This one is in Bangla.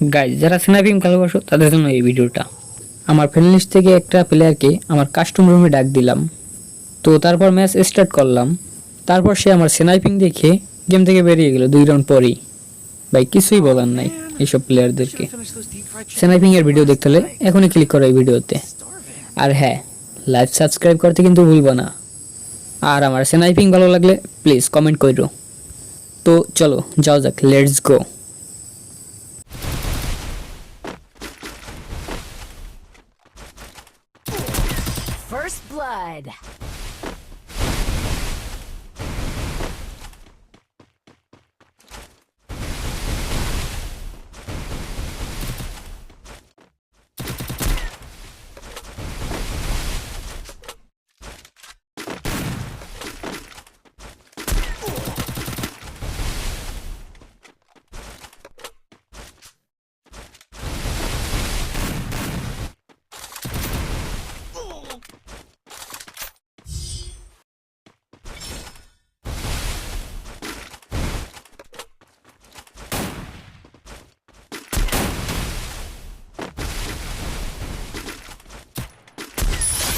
গাইজ যারা স্ন্যাপিং ভালোবাসো তাদের জন্য এই ভিডিওটা। আমার ফ্রেন্ড লিস্ট থেকে একটা প্লেয়ারকে আমার কাস্টম রুমে ডাক দিলাম। তো তারপর ম্যাচ স্টার্ট করলাম। তারপর সে আমার স্নাইপিং দেখে গেম থেকে বেরিয়ে গেল দুই রাউন্ড পরেই। ভাই, কিছুই বলার নাই এইসব প্লেয়ারদেরকে স্নাইপিং এর ভিডিও দেখতে হলে এখনই ক্লিক করো এই ভিডিওতে। আর হ্যাঁ লাইভ সাবস্ক্রাইব করতে কিন্তু ভুলবো না। আর আমার স্নাইপিং ভালো লাগলে প্লিজ কমেন্ট করো তো চলো যাও যাক let's go First blood.